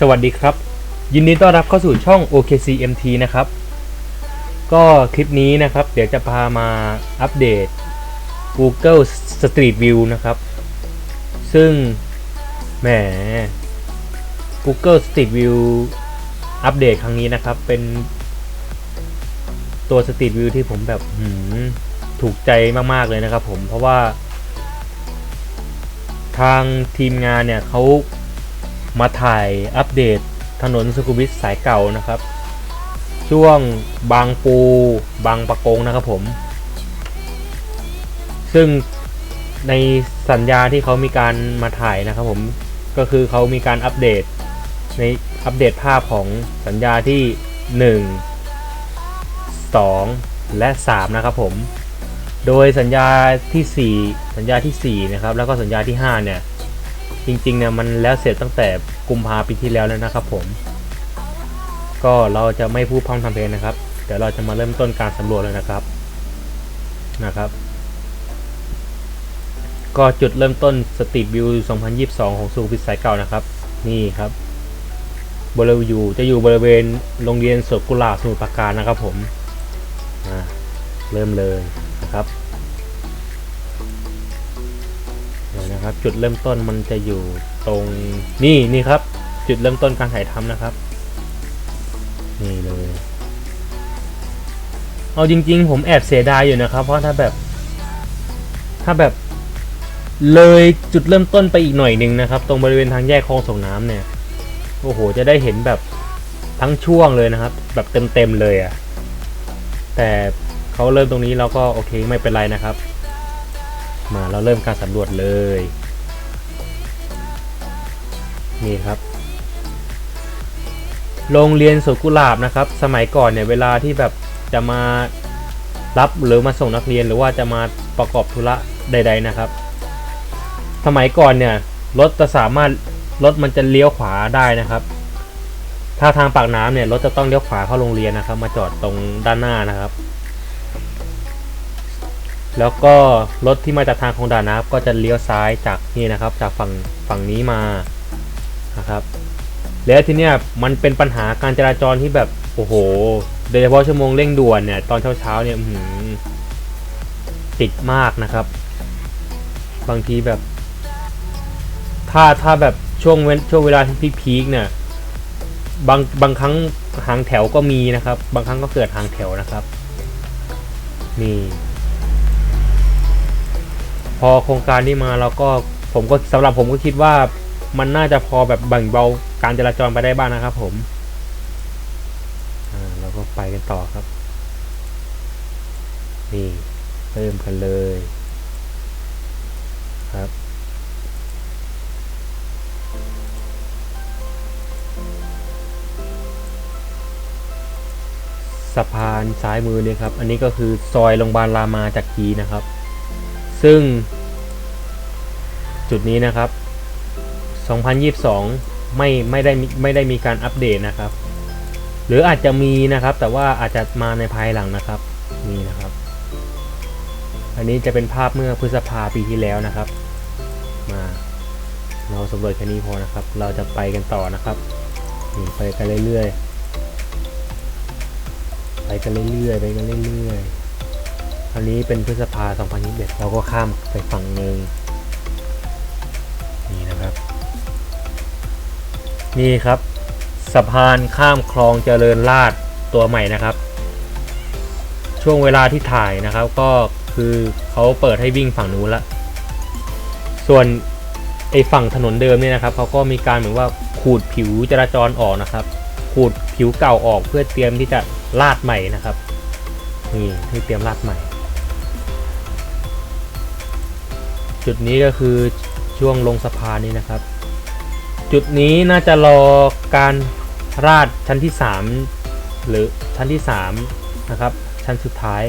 สวัสดีครับ ยินดีต้อนรับเข้าสู่ช่อง OKCMT นะครับ ก็คลิปนี้นะครับ เดี๋ยวจะพามาอัปเดต Google Street View นะครับ ซึ่งแหม Google Street View อัปเดตครั้งนี้นะครับ เป็นตัว Street View ที่ผมแบบถูกใจมาก ๆ เลยนะครับผมเพราะว่า ทางทีมงานเนี่ยเขา มาถ่ายอัปเดตถนนสุขุมวิทสายเก่านะครับ ช่วงบางปูบางปะกงนะครับผม ซึ่งในสัญญาที่เขามีการมาถ่ายนะครับผมก็คือเขามีการอัปเดตในอัปเดตภาพของสัญญาที่ 1 2 และ 3 นะครับผม โดยสัญญาทีสี่4 สัญญาทีสี่ 4 นะครับ แล้วก็สัญญาที่ 5 เนี่ย จริงๆเนี่ยมันแล้วเสร็จตั้งแต่กุมภาปีที่แล้วแล้วนะครับผม ก็เราจะไม่พูดพร่ำทำเพลงนะครับ เดี๋ยวเราจะมาเริ่มต้นการสำรวจเลยนะครับนะครับ ก็จุดเริ่มต้นสตรีทวิว 2022 ของสุขุมวิทสายเก่านะครับ นี่ครับบริเวณอยู่จะอยู่บริเวณโรงเรียนสวนกุหลาบสมุทรปราการนะครับผมอ่าเริ่มเลยนะครับ นะครับ จุดเริ่มต้นมันจะอยู่ตรงนี่นี่ครับ จุดเริ่มต้นการถ่ายทำนะครับ นี่เลยเอาจริง ๆ ผมแอบเสียดายอยู่นะครับ เพราะถ้าแบบ ถ้าแบบเลยจุดเริ่มต้นไปอีกหน่อยหนึ่งนะครับ ตรงบริเวณทางแยกคลองส่งน้ำเนี่ยโอ้โห จะได้เห็นแบบทั้งช่วงเลยนะครับ แบบเต็มๆเลยอะ่ะแต่เขาเริ่มตรงนี้เราก็โอเคไม่เป็นไรนะครับ มาเราเริ่มการสำรวจเลย นี่ครับ โรงเรียนสวนกุหลาบนะครับ สมัยก่อนเนี่ยเวลาที่แบบจะมารับหรือมาส่งนักเรียนหรือว่าจะมาประกอบธุระใด ๆนะครับ สมัยก่อนเนี่ยรถจะสามารถรถมันจะเลี้ยวขวาได้นะครับ ถ้าทางปากน้ำเนี่ยรถจะต้องเลี้ยวขวาเข้าโรงเรียนนะครับ มาจอดตรงด้านหน้านะครับ แล้วก็รถที่มาจากทางคลองด่านนะครับ ก็จะเลี้ยวซ้ายจากนี่นะครับ จากฝั่งฝั่งนี้มานะครับแล้วทีเนี้ยมันเป็นปัญหาการจราจรที่แบบโอ้โหโดยเฉพาะชั่วโมงเร่งด่วนเนี่ยตอนเช้าๆเนี่ยหือติดมากนะครับ บางทีแบบ ถ้าถ้าแบบช่วงเว้นช่วงเวลาที่พีคเนี่ยบางบางครั้งหางแถวก็มีนะครับ บางครั้งก็เกิดหางแถวนะครับ นี่ พอโครงการนี้มาเราก็ผมก็สำหรับผมก็คิดว่ามันน่าจะพอแบบแบ่งเบาการจราจรไปได้บ้างนะครับ ผมเราก็ไปกันต่อครับ นี่เริ่มกันเลยครับสะพานซ้ายมือเนี่ยครับ อันนี้ก็คือซอยโรงพยาบาลรามาจากกีนะครับ ซึ่ง จุดนี้นะครับ 2022 ไม่ไม่ได้ไม่ได้มีการอัปเดตนะครับ หรืออาจจะมีนะครับ แต่ว่าอาจจะมาในภายหลังนะครับนี่นะครับ อันนี้จะเป็นภาพเมื่อพฤษภาปีที่แล้วนะครับ มาเราสำรวจแค่นี้พอนะครับ เราจะไปกันต่อนะครับนี่ไปกันเรื่อยๆ ไปกันเรื่อยๆ ไปกันเรื่อยๆ อันนี้เป็นพฤษภา 2021 เราก็ข้ามไปฝั่งหนึ่งนี่นะครับ นี่ครับ สะพานข้ามคลองเจริญราษฎร์ตัวใหม่นะครับ ช่วงเวลาที่ถ่ายนะครับ ก็คือเขาเปิดให้วิ่งฝั่งนู้นละ ส่วนไอฝั่งถนนเดิมเนี่ยนะครับเขาก็มีการเหมือนว่าขูดผิวจราจรออกนะครับ ขูดผิวเก่าออกเพื่อเตรียมที่จะลาดใหม่นะครับนี่ที่เตรียมลาดใหม่ จุดนี้ก็คือช่วงลงสะพานนี้นะครับ จุดนี้น่าจะรอการราดชั้นที่ 3 หรือชั้นที่3นะครับชั้นสุดท้าย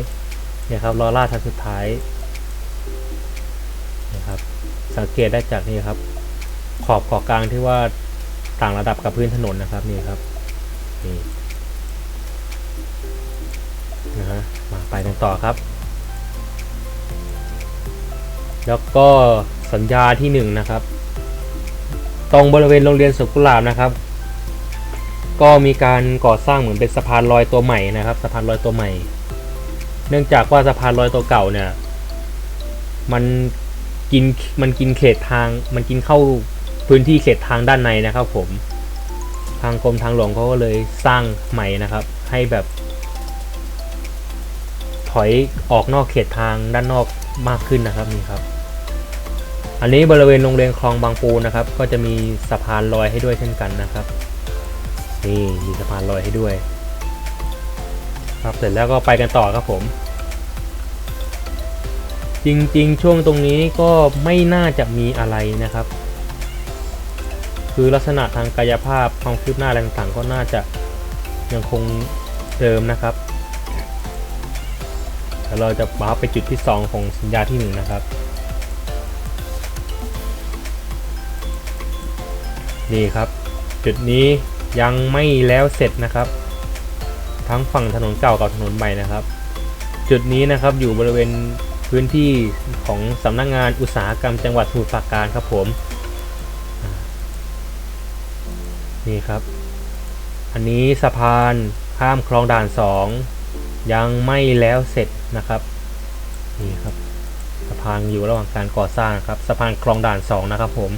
เนี่ยครับรอราดชั้นสุดท้ายนะครับสังเกตได้จากนี่ครับ ขอบเกาะกลางที่ว่าต่างระดับกับพื้นถนนนะครับนี่ครับนี่นะฮะมาไปกันต่อครับ แล้วก็สัญญาที่หนึ่งนะครับ ตรงบริเวณโรงเรียนสุกุลาบนะครับ ก็มีการก่อสร้างเหมือนเป็นสะพานลอยตัวใหม่นะครับ สะพานลอยตัวใหม่ เนื่องจากว่าสะพานลอยตัวเก่าเนี่ย มันกินมันกินเขตทาง มันกินเข้าพื้นที่เขตทางด้านในนะครับ ผม ทางกรมทางหลวงเขาก็เลยสร้างใหม่นะครับ ให้แบบ ถอยออกนอกเขตทางด้านนอกมากขึ้นนะครับนี่ครับ อันนี้บริเวณโรงเรียนคลองบางปูนะครับ ก็จะมีสะพานลอยให้ด้วยเช่นกันนะครับนี่มีสะพานลอยให้ด้วย ครับเสร็จแล้วก็ไปกันต่อครับผม จริงๆ ช่วงตรงนี้ก็ไม่น่าจะมีอะไรนะครับ คือลักษณะทางกายภาพความคืบหน้าอะไรต่างๆก็น่าจะยังคงเดิมนะครับเดี๋ยวเราจะมาไปจุดที่ 2 ของสัญญาที่ 1 นะครับ นี่ครับ จุดนี้ยังไม่แล้วเสร็จนะครับ ทั้งฝั่งถนนเก่ากับถนนใหม่นะครับ จุดนี้นะครับอยู่บริเวณพื้นที่ของสำนักงงานอุตสาหกรรมจังหวัดสมุทรปราการครับผมนี่ครับ อันนี้สะพานข้ามคลองด่าน 2 ยังไม่แล้วเสร็จนะครับนี่ครับสะพานอยู่ระหว่างการก่อสร้างครับสะพานคลองด่าน 2 นะครับผม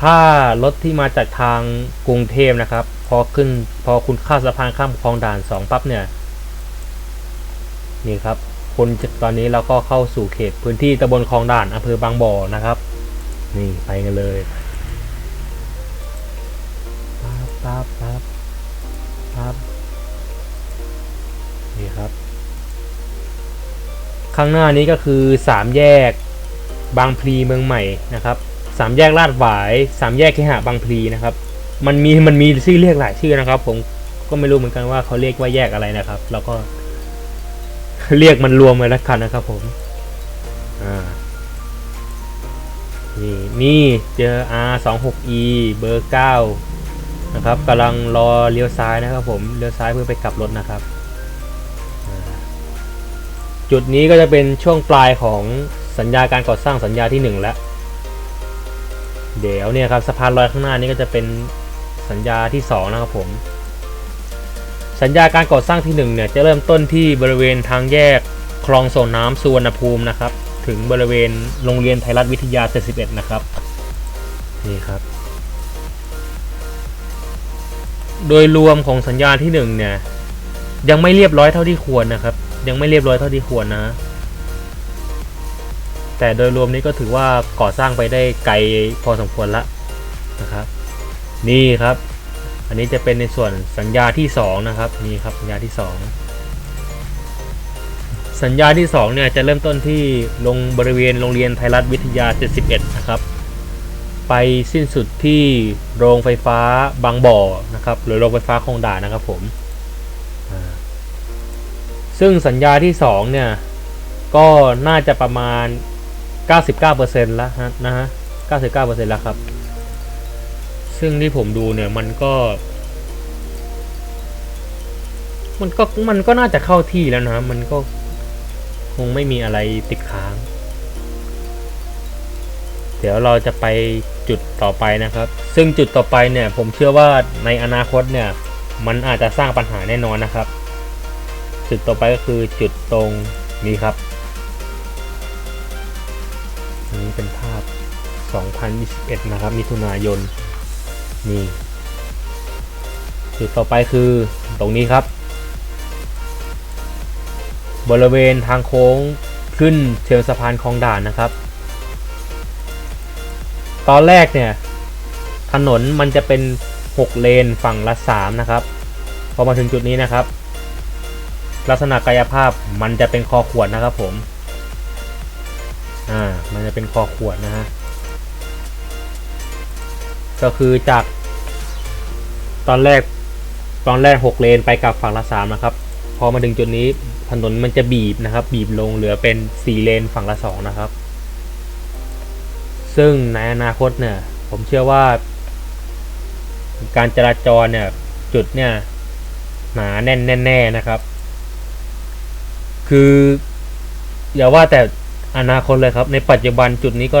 ถ้ารถที่มาจากทางกรุงเทพนะครับ พอขึ้นพอคุณข้าสะพานข้ามคลองด่านสองปั๊บเนี่ย นี่ครับคนตอนนี้เราก็เข้าสู่เขตพื้นที่ตำบลคลองด่านอำเภอบางบ่อนะครับ นี่ไปกันเลยปั๊บปั๊บปั๊บปั๊บนี่ครับ ข้างหน้านี้ก็คือสามแยกบางพลีเมืองใหม่นะครับ สามแยกลาดหวายสามแยกเคหะบางพลีนะครับ มันมีมันมีชื่อเรียกหลายชื่อนะครับ ผมก็ไม่รู้เหมือนกันว่าเขาเรียกว่าแยกอะไรนะครับแล้วก็ เรียกมันรวมไว้ล้วกันนะครับ ผม อ่า นี่นี่เจอ R 2 6 E เบอร์9นะครับกำลังรอเลี้ยวซ้ายนะครับ ผมเลี้ยวซ้ายเพื่อไปกลับรถนะครับจุดนี้ก็จะเป็นช่วงปลายของสัญญาการก่อสร้างสัญญาที่หนึ่งแล้ว เดี๋ยวเนี่ยครับสะพานลอยข้างหน้านี้ก็จะเป็นสัญญาที่ 2 นะครับผม สัญญาการก่อสร้างที่ 1 เนี่ยจะเริ่มต้นที่บริเวณทางแยกคลองส่งน้ำสุวรรณภูมินะครับ ถึงบริเวณโรงเรียนไทยรัฐวิทยา 71 นะครับ นี่ครับ โดยรวมของสัญญาที่ 1 เนี่ย ยังไม่เรียบร้อยเท่าที่ควรนะครับ ยังไม่เรียบร้อยเท่าที่ควรนะ แต่โดยรวมนี้ก็ถือว่าก่อสร้างไปได้ไกลพอสมควรละนะครับ นี่ครับ อันนี้จะเป็นในส่วนสัญญาที่ 2 นะครับนี่ครับสัญญาที่ 2 สัญญาที่2เนี่ยจะเริ่มต้นที่ลงบริเวณโรงเรียนไทยรัฐวิทยา 71 นะครับ ไปสิ้นสุดที่โรงไฟฟ้าบางบ่อนะครับ หรือโรงไฟฟ้าคลองด่านนะครับผมซึ่งสัญญาที่2เนี่ยก็น่าจะประมาณ 99%แล้วฮะนะฮะ 99%แล้วครับ ซึ่งที่ผมดูเนี่ยมันก็ มันก็มันก็น่าจะเข้าที่แล้วนะ มันก็คงไม่มีอะไรติดค้าง เดี๋ยวเราจะไปจุดต่อไปนะครับ ซึ่งจุดต่อไปเนี่ย ผมเชื่อว่าในอนาคตเนี่ย มันอาจจะสร้างปัญหาแน่นอนนะครับ จุดต่อไปก็คือจุดตรงนี้ครับ เป็นภาพ 2021 นะครับ มิถุนายน นี่ จุดต่อไปคือตรงนี้ครับ บริเวณทางโค้งขึ้นเชิงสะพานคลองด่านนะครับ ตอนแรกเนี่ย ถนนมันจะเป็น 6 เลนฝั่งละ 3 นะครับ พอมาถึงจุดนี้นะครับ ลักษณะกายภาพมันจะเป็นคอขวดนะครับผม อ่า มันจะเป็นคอขวดนะฮะ ก็คือจาก ตอนแรก ตอนแรก6เลนไปกับฝั่งละ3นะครับ พอมาถึงจุดนี้ถนนมันจะบีบนะครับ บีบลงเหลือเป็น4เลนฝั่งละ2นะครับ ซึ่งในอนาคตเนี่ย ผมเชื่อว่า การจราจรเนี่ย จุดเนี่ย หนาแน่นแน่ๆนะครับ คืออย่าว่าแต่ อนาคตเลยครับ ในปัจจุบันจุดนี้ก็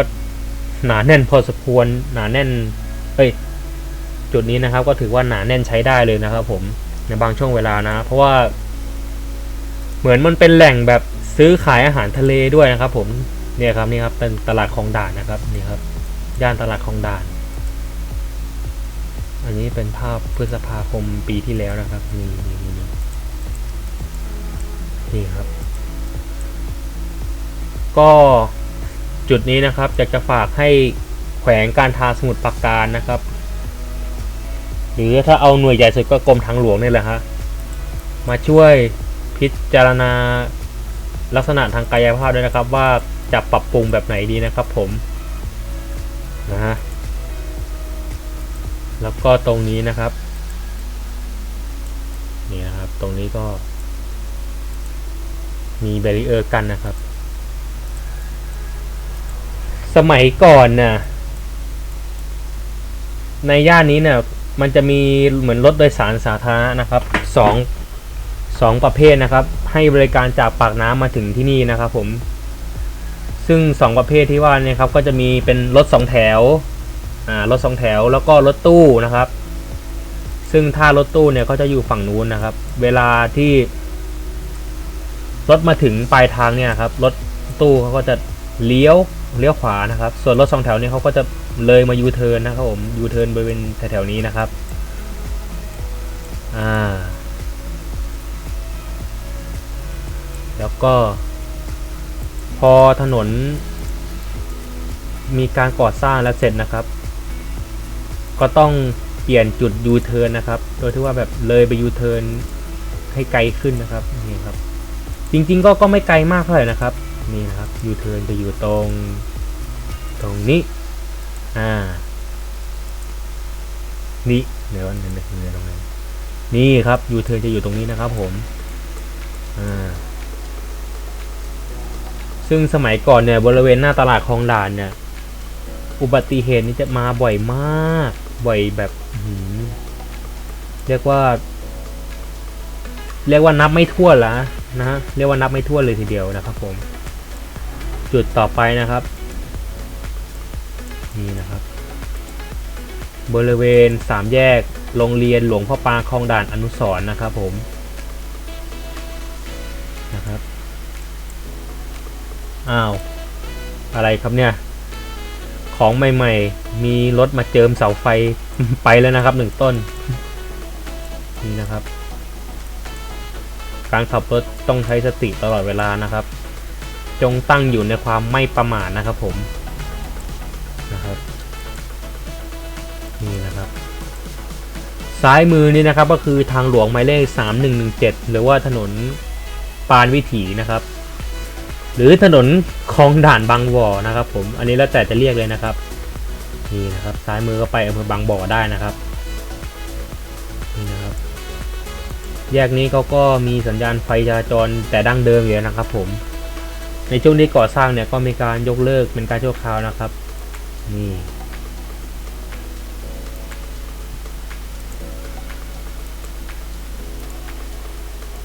หนาแน่นพอสมควรหนาแน่นเอ้ยจุดนี้นะครับ ก็ถือว่าหนาแน่นใช้ได้เลยนะครับ ผมในบางช่วงเวลานะ เพราะว่า เหมือนมันเป็นแหล่งแบบซื้อขายอาหารทะเลด้วยนะครับ ผมเนี่ยครับนี่ครับเป็นตลาดคลองด่านนะครับนี่ครับ ย่านตลาดคลองด่าน อันนี้เป็นภาพพฤษภาคมปีที่แล้วนะครับนี่นี่นี่นี่นี่ครับ ก็จุดนี้นะครับอยากจะฝากให้แขวงการทางสมุทรปราการนะครับ หรือถ้าเอาหน่วยใหญ่สุดก็กรมทางหลวงนี่แหละฮะมาช่วยพิจารณาลักษณะทางกายภาพด้วยนะครับว่าจะปรับปรุงแบบไหนดีนะครับผมนะฮะแล้วก็ตรงนี้นะครับนี่นะครับตรงนี้ก็มีแบรีเออร์กันนะครับ สมัยก่อนน่ะ ในย่านนี้เนี่ยมันจะมีเหมือนรถโดยสารสาธารณะนะครับสองสองประเภทนะครับ ให้บริการจากปากน้ำมาถึงที่นี่นะครับ ผม ซึ่งสองประเภทที่ว่าเนี่ยครับ ก็จะมีเป็นรถสองแถวอ่ารถสองแถวแล้วก็รถตู้นะครับ ซึ่งถ้ารถตู้เนี่ยก็จะอยู่ฝั่งนู้นนะครับ เวลาที่รถมาถึงปลายทางเนี่ยครับรถตู้เขาก็จะเลี้ยว เลี้ยวขวานะครับ ส่วนรถสองแถวนี่ยเขาก็จะเลยมายูเทิร์นนะครับผมยูเทิร์นบริเวณแถวๆนี้นะครับอ่าแล้วก็ พอถนน มีการก่อสร้างแล้วเสร็จนะครับ ก็ต้องเปลี่ยนจุดยูเทิร์นนะครับ โดยที่ว่าแบบเลยไปยูเทิร์นให้ไกลขึ้นนะครับนี่ครับ จริงๆก็ก็ไม่ไกลมากเท่าไหร่นะครับ นี่นะครับยูเทิร์นจะอยู่ตรง ตรงนี้ อ่า นี่เดี๋ยวนึงนึงตรงนั้นนี่ครับยูเทิร์นจะอยู่ตรงนี้นะครับ ผม อ่า ซึ่งสมัยก่อนเนี่ยบริเวณหน้าตลาดคลองด่านเนี่ย อุบัติเหตุนี่จะมาบ่อยมาก บ่อยแบบหืเรียกว่า เรียกว่านับไม่ถ้วล้วนะฮะเรียกว่านับไม่ถ้วเลยทีเดียวนะครับผม จุดต่อไปนะครับ นี่นะครับ บริเวณสามแยกโรงเรียนหลวงพ่อปางคลองด่านอนุสรณ์นะครับผมนะครับอ้าวอะไรครับเนี่ย ของใหม่ๆ มีรถมาเจิมเสาไฟไปแล้วนะครับหนึ่งต้น นี่นะครับ การขับรถต้องใช้สติตลอดเวลานะครับ จงตั้งอยู่ในความไม่ประมาทนะครับผมนะครับนี่นะครับ ซ้ายมือนี่นะครับก็คือทางหลวงหมายเลข 3117 หรือว่าถนนปานวิถีนะครับ หรือถนนคลองด่านบางบ่อนะครับ ผมอันนี้แล้วแต่จะเรียกเลยนะครับนี่นะครับซ้ายมือก็ไปอำเภอบางบ่อได้นะครับนี่นะครับแยกนี้เขาก็มีสัญญาณไฟจราจรแต่ดั้งเดิมอยู่นะครับผม ในช่วงที่ก่อสร้างเนี่ยก็มีการยกเลิกเป็นการชั่วคราวนะครับ นี่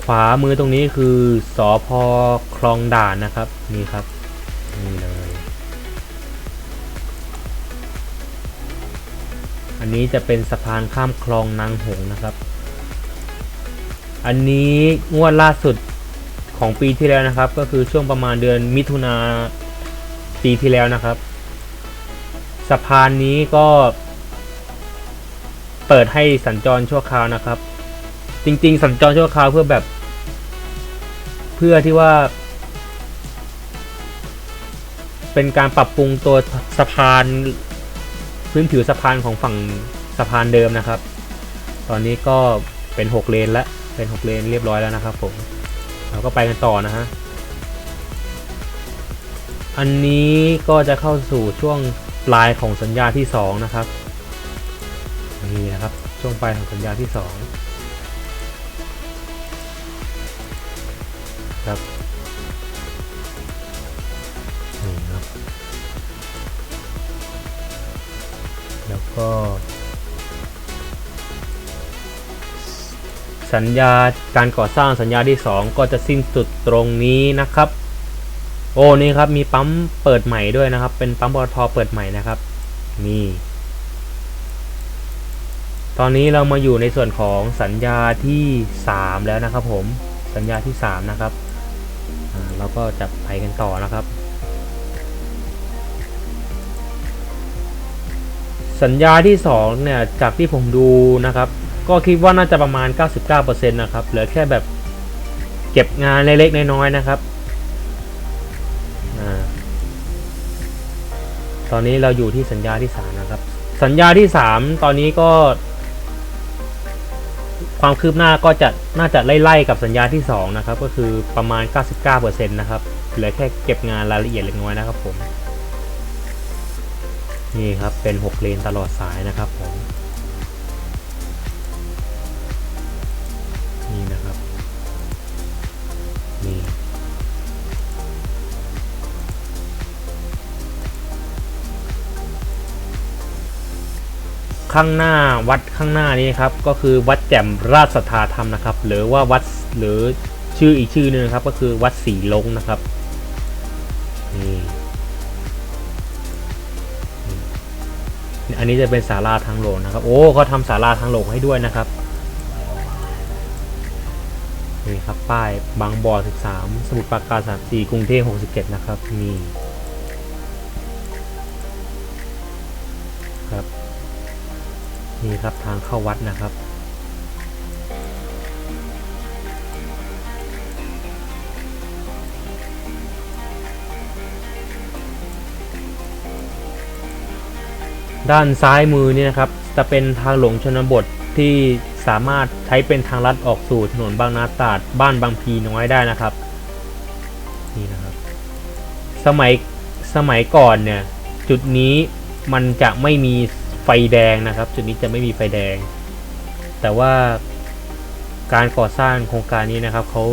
ขวามือตรงนี้คือสอพอคลองด่านนะครับ นี่ครับ นี่เลย อันนี้จะเป็นสะพานข้ามคลองนางหงนะครับ อันนี้งวดล่าสุด ของปีที่แล้วนะครับ ก็คือช่วงประมาณเดือนมิถุนาปีที่แล้วนะครับ สะพานนี้ก็เปิดให้สัญจรชั่วคราวนะครับ จริง ๆ สัญจรชั่วคราวเพื่อแบบ เพื่อที่ว่า เป็นการปรับปรุงตัวสะพานพื้นผิวสะพานของฝั่งสะพานเดิมนะครับ ตอนนี้ก็เป็น 6 เลนแล้วเป็น 6 เลนเรียบร้อยแล้วนะครับผม เราก็ไปกันต่อนะฮะ อันนี้ก็จะเข้าสู่ช่วงปลายของสัญญาที่ 2 นะครับ นี่นะครับ ช่วงปลายของสัญญาที่ 2 ครับนี่ครับ แล้วก็ สัญญาการก่อสร้างสัญญาที่ 2 ก็จะสิ้นสุดตรงนี้นะครับ โอ้นี่ครับมีปั๊มเปิดใหม่ด้วยนะครับ เป็นปั๊มปตทเปิดใหม่นะครับนี่ตอนนี้เรามาอยู่ในส่วนของสัญญาที่ 3 แล้วนะครับ ผมสัญญาที่ 3 นะครับเราก็จะไปกันต่อนะครับ สัญญาที่2เนี่ยจากที่ผมดูนะครับ ก็คิดว่าน่าจะประมาณ 99%นะครับ เหลือแค่แบบเก็บงานเล็กๆน้อยๆนะครับอตอนนี้เราอยู่ที่สัญญาที่3นะครับ สัญญาที่ 3 ตอนนี้ก็ ความคืบหน้าก็จะน่าจะไล่ๆกับสัญญาที่ 2 นะครับ ก็คือประมาณ 99%นะครับ เหลือแค่เก็บงานรายละเอียดเล็กน้อยนะครับผม นี่ครับเป็น 6 เลนตลอดสายนะครับผม ข้างหน้าวัดข้างหน้านี้ครับก็คือวัดแจ่มราชสัทธาธรรมนะครับ หรือว่าวัดหรือชื่ออีกชื่อหนึงนะครับก็คือวัดสีลงนะครับนี่อันนี้จะเป็นศาลาทางหลวงนะครับ โอ้เขาทำศาลาทางหลวงให้ด้วยนะครับนี่ครับป้ายบางบ่อ 13 สมุทรปราการ 34 กรุงเทพ 67 นะครับนี่ นี่ครับทางเข้าวัดนะครับ ด้านซ้ายมือนี่นะครับ จะเป็นทางหลวงชนบทที่สามารถใช้เป็นทางลัดออกสู่ถนนบางนาตราดบ้านบางพีน้อยได้นะครับนี่นะครับ สมัยสมัยก่อนเนี่ยจุดนี้มันจะไม่มี ฟแดงนะครับ จุดนี้จะไม่มีไฟแดง แต่ว่าการก่อสร้างโครงการนี้นะครับเขา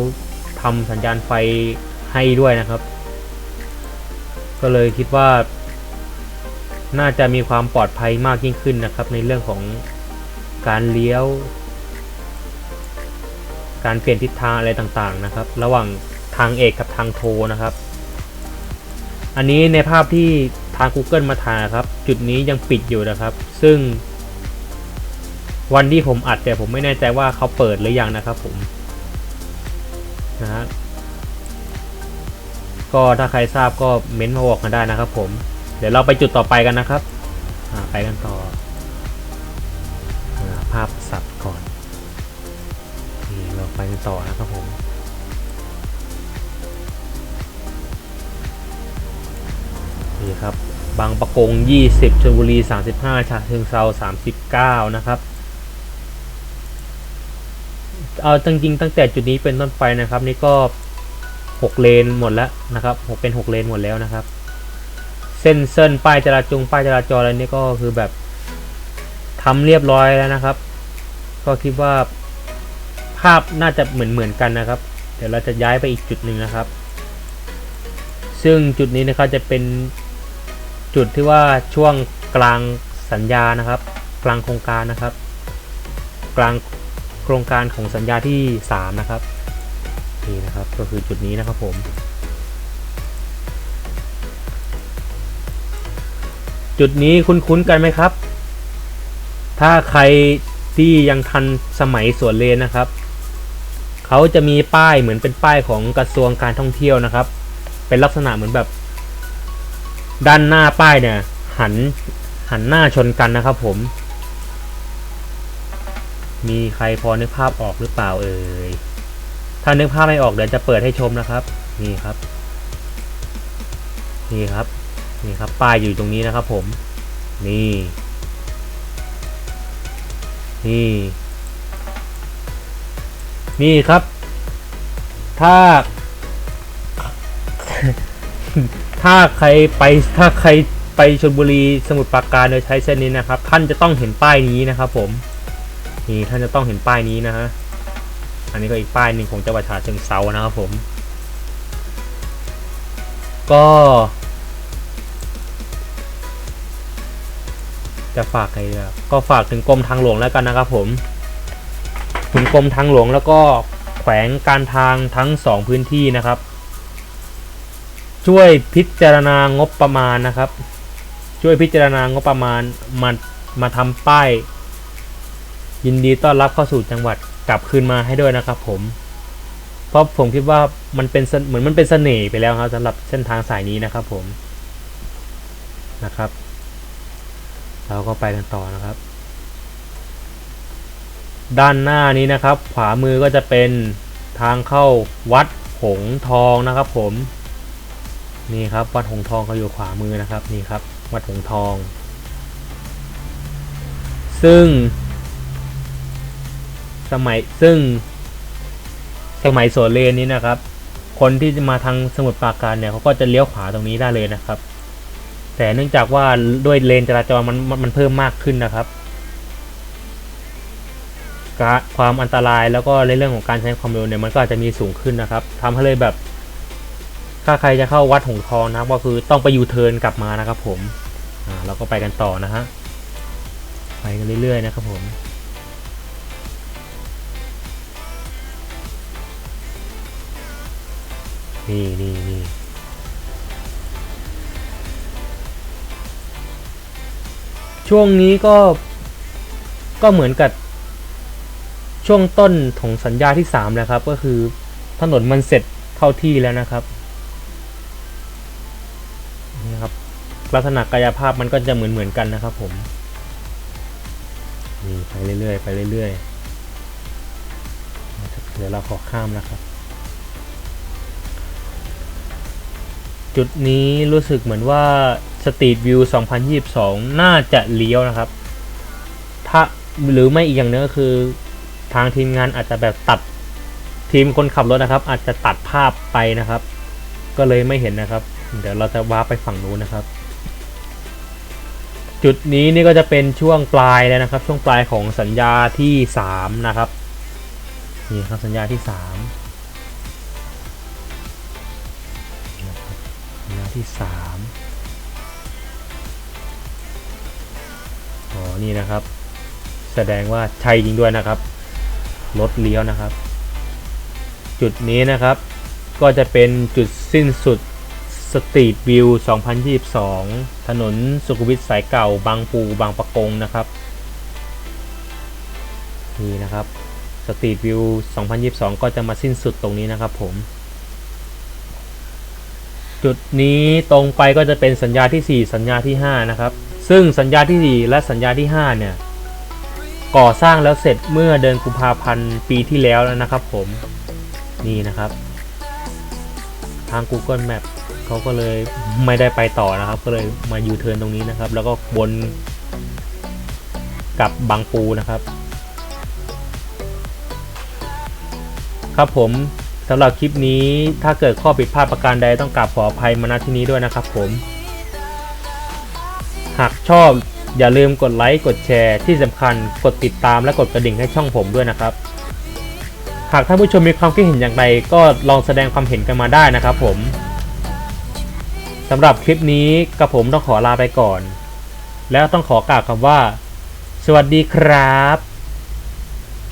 ทำสัญญาณไฟให้ด้วยนะครับ ก็เลยคิดว่า น่าจะมีความปลอดภัยมากยิ่งขึ้นนะครับ ในเรื่องของการเลี้ยว การเปลี่ยนทิศทางอะไรต่างๆนะครับ ระหว่างทางเอกกับทางโทนะครับ อันนี้ในภาพที่ทาง Google มาถ่ายครับ จุดนี้ยังปิดอยู่นะครับ ซึ่ง วันที่ผมอัดแต่ผมไม่แน่ใจว่าเขาเปิดหรือยังนะครับผมนะฮะก็ถ้าใครทราบก็เม้นต์มาบอกกันได้นะครับผม เดี๋ยวเราไปจุดต่อไปกันนะครับไปกันต่อภาพสัตว์ก่อนนี่เราไปกันต่อนะครับผมนี่ครับ บางประกง 20ชลบุรี 35ฉะเชิงเซา39 นะครับเอาจริงๆตั้งแต่จุดนี้เป็นต้นไปนะครับ นี่ก็ 6 เลนหมดแล้วนะครับ6เป็น 6 เลนหมดแล้วนะครับ เส้นเส้นป้ายจราจงป้ายจราจรอะไรนี่ก็คือแบบทำเรียบร้อยแล้วนะครับ ก็คิดว่าภาพน่าจะเหมือนเหมือนกันนะครับ เดี๋ยวเราจะย้ายไปอีกจุดหนึ่งนะครับ ซึ่งจุดนี้นะครับจะเป็น จุดที่ว่าช่วงกลางสัญญานะครับ กลางโครงการนะครับ กลางโครงการของสัญญาที่ 3 นะครับนี่นะครับก็คือจุดนี้นะครับผมจุดนี้คุ้นๆกันไหมครับ ถ้าใครที่ยังทันสมัยสวนเลนนะครับ เขาจะมีป้ายเหมือนเป็นป้ายของกระทรวงการท่องเที่ยวนะครับ เป็นลักษณะเหมือนแบบ ด้านหน้าป้ายเนี่ย หันหันหน้าชนกันนะครับผม มีใครพอนึกภาพออกหรือเปล่าเอ่ยถ้านึกภาพไม่ออกเดี๋ยวจะเปิดให้ชมนะครับ นี่ครับ นี่ครับนี่ครับ ป้ายอยู่ตรงนี้นะครับ ผม นี่ นี่ นี่ครับ ถ้า ถ้าใครไปถ้าใครไปชลบุรีสมุทรปราการโดยใช้เส้นนี้นะครับ ท่านจะต้องเห็นป้ายนี้นะครับ ผมนี่ท่านจะต้องเห็นป้ายนี้นะฮะอันนี้ก็อีกป้ายหนึ่งของจังหวัดฉะเชิงเซานะครับผม ก็ จะฝากใครก็ฝากถึงกรมทางหลวงแล้วกันนะครับผมถึงกรมทางหลวงแล้วก็แขวงการทางทั้งสองพื้นที่นะครับ ช่วยพิจารณางบประมาณนะครับ ช่วยพิจารณางบประมาณมามาทำป้าย ยินดีต้อนรับเข้าสู่จังหวัดกลับคืนมาให้ด้วยนะครับผม เพราะผมคิดว่ามันเป็นเหมือนมันเป็นเสน่ห์ไปแล้วครับสำหรับเส้นทางสายนี้นะครับผมนะครับ เราก็ไปกันต่อนะครับ ด้านหน้านี้นะครับ ขวามือก็จะเป็นทางเข้าวัดหงทองนะครับผม นี่ครับวัดหงทองเขาอยู่ขวามือนะครับนี่ครับวัดหงทอง ซึ่ง สมัยซึ่ง สมัยโสเลนนี้นะครับ คนที่จะมาทางสมุทรปราการเนี่ยเขาก็จะเลี้ยวขวาตรงนี้ได้เลยนะครับ แต่เนื่องจากว่าด้วยเลนจราจรมันมันเพิ่มมากขึ้นนะครับความอันตรายแล้วก็ในเรื่องของการใช้ความเร็วเนี่ยมันก็อาจจะมีสูงขึ้นนะครับทำให้เลยแบบ ถ้าใครจะเข้าวัดหงทองนะครับก็คือต้องไปยูเทิร์นกลับมานะครับผมอ่าเราก็ไปกันต่อนะฮะไปกันเรื่อยๆนะครับผมนี่นี่นี่ช่วงนี้ก็ก็เหมือนกับช่วงต้นของสัญญาที่สามแล้วครับ ก็คือถนนมันเสร็จเข้าที่แล้วนะครับ ลักษณะกายภาพมันก็จะเหมือนเหมือนกันนะครับผมนี่ไปเรื่อยๆไปเรื่อยๆเดี๋ยวเราขอข้ามนะครับ จุดนี้รู้สึกเหมือนว่า Street View 2022 น่าจะเลี้ยวนะครับ ถ้าหรือไม่อีกอย่างหนึงก็คือทางทีมงานอาจจะแบบตัดทีมคนขับรถนะครับ อาจจะตัดภาพไปนะครับ ก็เลยไม่เห็นนะครับ เดี๋ยวเราจะว้าร์ปไปฝั่งนู้นนะครับ จุดนี้นี่ก็จะเป็นช่วงปลายแล้วนะครับ ช่วงปลายของสัญญาที่ 3 นะครับนี่ครับสัญญาที่3สัญญาที่สามอ๋อนี่นะครับ แสดงว่าใช่จริงด้วยนะครับรถเลี้ยวนะครับ จุดนี้นะครับก็จะเป็นจุดสิ้นสุด สตรีทวิว 2022 ถนนสุขุมวิทสายเก่า บางปูบางปะกงนะครับ นี่นะครับสตรีทวิว 2022 ก็จะมาสิ้นสุดตรงนี้นะครับผม จุดนี้ตรงไปก็จะเป็นสัญญาที่ 4 สัญญาที่ 5 นะครับ ซึ่งสัญญาที่ 4 และสัญญาที่ 5 เนี่ย ก่อสร้างแล้วเสร็จเมื่อเดือนกุมภาพันธ์ปีที่แล้วแล้วนะครับผม นี่นะครับ ทาง Google Map เขาก็เลยไม่ได้ไปต่อนะครับ ก็เลยมายูเทิร์นตรงนี้นะครับ แล้วก็วนกับบางปูนะครับ ครับผมสำหรับคลิปนี้ถ้าเกิดข้อผิดพลาดประการใดต้องกราบขออภัยมาณที่นี้ด้วยนะครับผม หากชอบอย่าลืมกดไลค์กดแชร์ที่สำคัญกดติดตามและกดกระดิ่งให้ช่องผมด้วยนะครับ หากท่านผู้ชมมีความคิดเห็นอย่างไรก็ลองแสดงความเห็นกันมาได้นะครับผม สำหรับคลิปนี้กับผมต้องขอลาไปก่อน แล้วต้องขอกล่าวคำว่า สวัสดีครับ